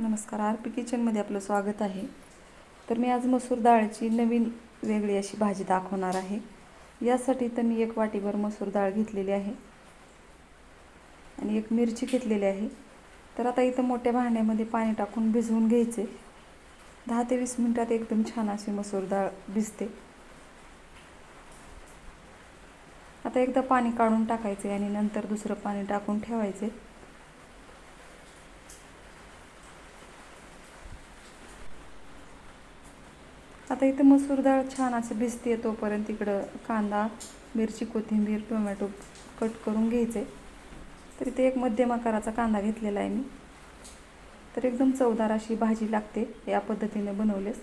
नमस्कार R P किचनमध्ये आपलं स्वागत आहे. तर मी आज मसूर डाळची नवीन वेगळी अशी भाजी दाखवणार आहे. यासाठी तर मी एक वाटीभर मसूर डाळ घेतलेली आहे आणि एक मिरची घेतलेली आहे. तर आता इथं मोठ्या भांड्यामध्ये पाणी टाकून भिजवून घ्यायचे. दहा ते वीस मिनटात एकदम छान अशी मसूर डाळ भिजते. आता एकदा पाणी काढून टाकायचे आणि नंतर दुसरं पाणी टाकून ठेवायचे. आता इथं मसूर डाळ छान असं भिजते तोपर्यंत इकडं कांदा मिरची कोथिंबीर टोमॅटो कट करून घ्यायचे. तर इथे एक मध्यम आकाराचा कांदा घेतलेला आहे मी. तर एकदम चवदार अशी भाजी लागते या पद्धतीने बनवलेस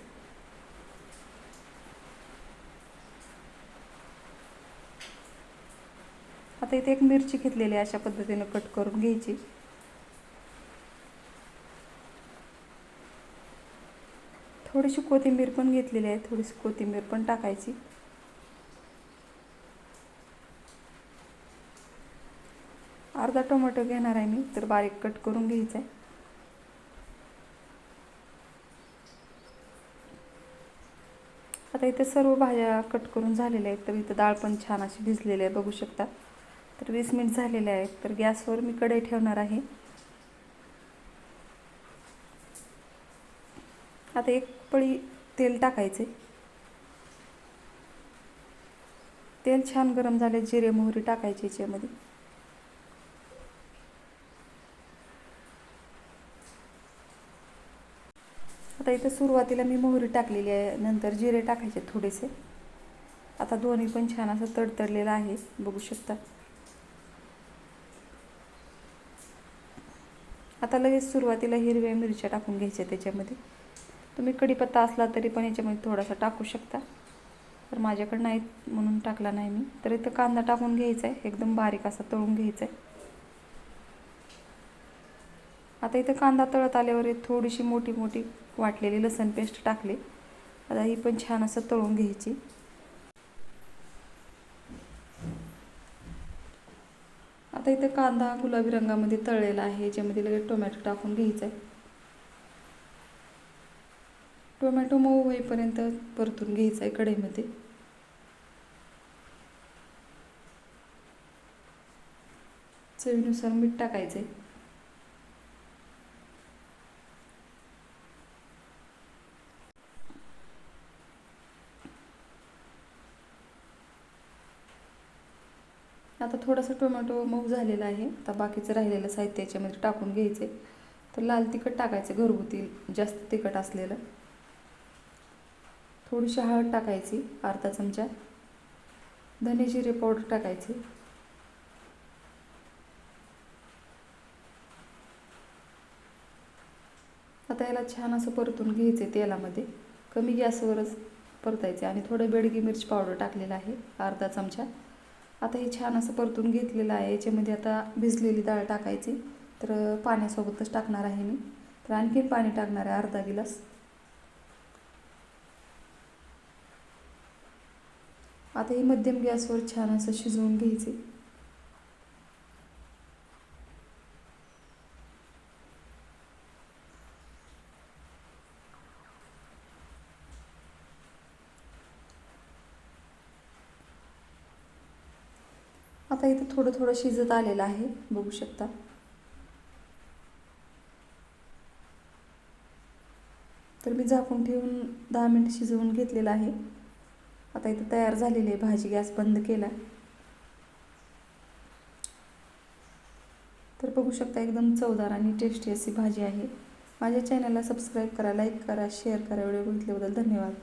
आता इथे एक मिरची घेतलेली आहे अशा पद्धतीने कट करून घ्यायची. थोडीशी कोथिंबीर पण घेतलेली आहे थोडीशी कोथिंबीर पण टाकायची. अर्धा टोमॅटो घेणार आहे मी तर बारीक कट करून घ्यायचं आहे. आता इथे सर्व भाज्या कट करून झालेल्या आहेत तर इथं डाळ पण छान अशी भिजलेली आहे बघू शकता. तर वीस मिनिट झालेले आहेत तर गॅसवर मी कढई ठेवणार आहे. आता एक पळी तेल टाकायचे. तेल छान गरम झाले जिरे मोहरी टाकायची याच्यामध्ये. आता इथं सुरुवातीला मी मोहरी टाकलेली आहे नंतर जिरे टाकायचे थोडेसे. आता दोन्ही पण छान असं तडतडलेलं आहे बघू शकता. आता लगेच सुरुवातीला हिरव्या मिरच्या टाकून घ्यायच्या त्याच्यामध्ये. तुम्ही कढीपत्ता असला तरी पण याच्यामध्ये थोडासा टाकू शकता. तर माझ्याकडं नाही म्हणून टाकला नाही मी. तर इथं कांदा टाकून घ्यायचा आहे. एकदम बारीक असा तळून घ्यायचा आहे. आता इथं कांदा तळत आल्यावर थोडीशी मोठी मोठी वाटलेली लसण पेस्ट टाकली. आता ही पण छान असं तळून घ्यायची. आता इथं कांदा गुलाबी रंगामध्ये तळलेला आहे. याच्यामध्ये लगेच टोमॅटो टाकून घ्यायचा आहे. टोमॅटो मऊ होईपर्यंत परतून घ्यायचा आहे कढईमध्ये. चवीनुसार मीठ टाकायचे आता थोडासा टोमॅटो मऊ झालेला आहे. आता बाकीचं राहिलेलं साहित्य याच्यामध्ये टाकून घ्यायचे तर लाल तिखट टाकायचं घरगुती जास्त तिखट असलेलं. थोडीशी हळद टाकायची अर्धा चमचा. धने जिरे पावडर टाकायची. आता याला छान असं परतून घ्यायचे तेलामध्ये. कमी गॅसवरच परतायचे आणि थोडं बेडगी मिरची पावडर टाकलेलं आहे अर्धा चमचा. आता हे छान असं परतून घेतलेलं आहे. याच्यामध्ये आता भिजलेली डाळ टाकायची. तर पाण्यासोबतच टाकणार आहे मी. तर आणखीन पाणी टाकणार आहे अर्धा गिलास. आता ही मध्यम गॅसवर छान असं शिजवून घ्यायचे. आता इथं थोडं थोडं शिजत आलेलं आहे बघू शकता. तर मी झाकून ठेवून दहा मिनिट शिजवून घेतलेलं आहे. आता इथं तयार झालेली आहे. भाजी गॅस बंद केला तर बघू शकता एकदम चवदार आणि टेस्टी अशी भाजी आहे. माझ्या चॅनलला सबस्क्राईब करा लाईक करा शेअर करा. व्हिडिओ बघितल्याबद्दल धन्यवाद.